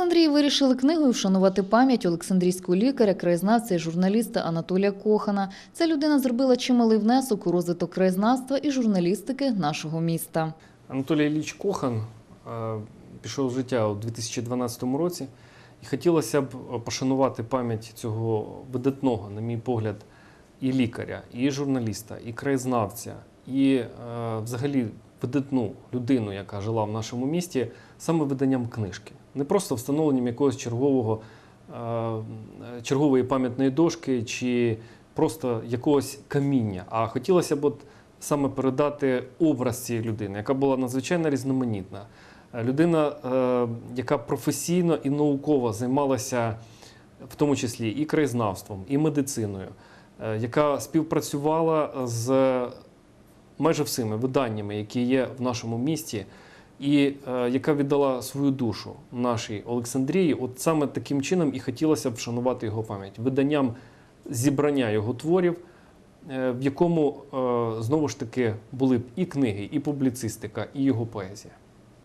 Олександрії вирішили книгою вшанувати пам'ять Олександрійського лікаря, краєзнавця і журналіста Анатолія Кохана. Ця людина зробила чималий внесок у розвиток краєзнавства і журналістики нашого міста. Анатолій Ілліч Кохан е, пішов з життя у 2012 році, і хотілося б пошанувати пам'ять цього видатного, на мій погляд, і лікаря, і журналіста, і краєзнавця, і е, взагалі видатну людину, яка жила в нашому місті, саме виданням книжки. Не просто встановленням якогось чергового, е, чергової пам'ятної дошки чи просто якогось каміння. А хотілося б от саме передати образ цієї людини, яка була надзвичайно різноманітна. Е, Людина, е, яка професійно і науково займалася, в тому числі і краєзнавством, і медициною, яка співпрацювала з майже всіми виданнями, які є в нашому місті, і е, яка віддала свою душу нашій Олександрії. От саме таким чином і хотілося б вшанувати його пам'ять, виданням зібрання його творів, е, в якому е, знову ж таки були б і книги, і публіцистика, і його поезія.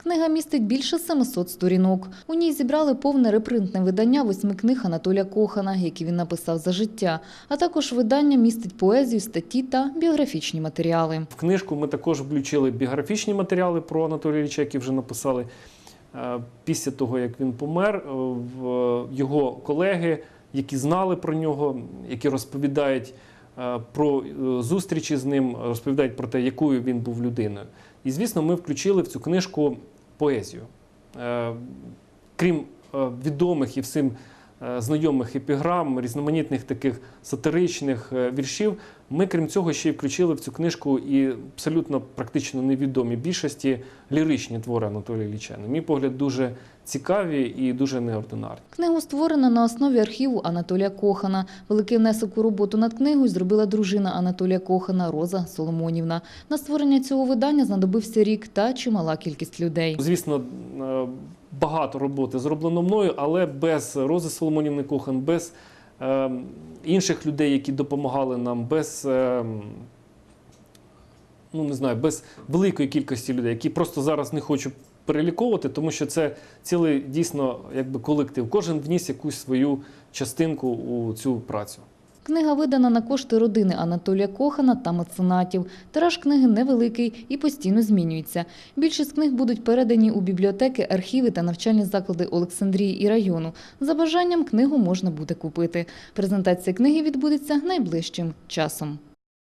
Книга містить більше 700 сторінок. У ній зібрали повне репринтне видання восьми книг Анатолія Кохана, які він написав за життя. А також видання містить поезію, статті та біографічні матеріали. В книжку ми також включили біографічні матеріали про Анатолія Ілліча, які вже написали е, після того, як він помер. е, його колеги, які знали про нього, які розповідають про е, зустрічі з ним, розповідають про те, якою він був людиною. І, звісно, ми включили в цю книжку поезію. Е, Крім е, відомих і всім е, знайомих епіграм, різноманітних таких сатиричних е, віршів, ми, крім цього, ще й включили в цю книжку і абсолютно практично невідомі більшості ліричні твори Анатолія Ілліча. На мій погляд, дуже цікаві і дуже неординарні. Книгу створено на основі архіву Анатолія Кохана. Великий внесок у роботу над книгою зробила дружина Анатолія Кохана Роза Соломонівна. На створення цього видання знадобився рік та чимала кількість людей. Звісно, е, багато роботи зроблено мною, але без Рози Соломонівни Кохан, без е, інших людей, які допомагали нам, без. е, Ну, не знаю, без великої кількості людей, які просто зараз не хочу переліковувати, тому що це цілий дійсно якби колектив. Кожен вніс якусь свою частинку у цю працю. Книга видана на кошти родини Анатолія Кохана та меценатів. Тираж книги невеликий і постійно змінюється. Більшість книг будуть передані у бібліотеки, архіви та навчальні заклади Олександрії і району. За бажанням книгу можна буде купити. Презентація книги відбудеться найближчим часом.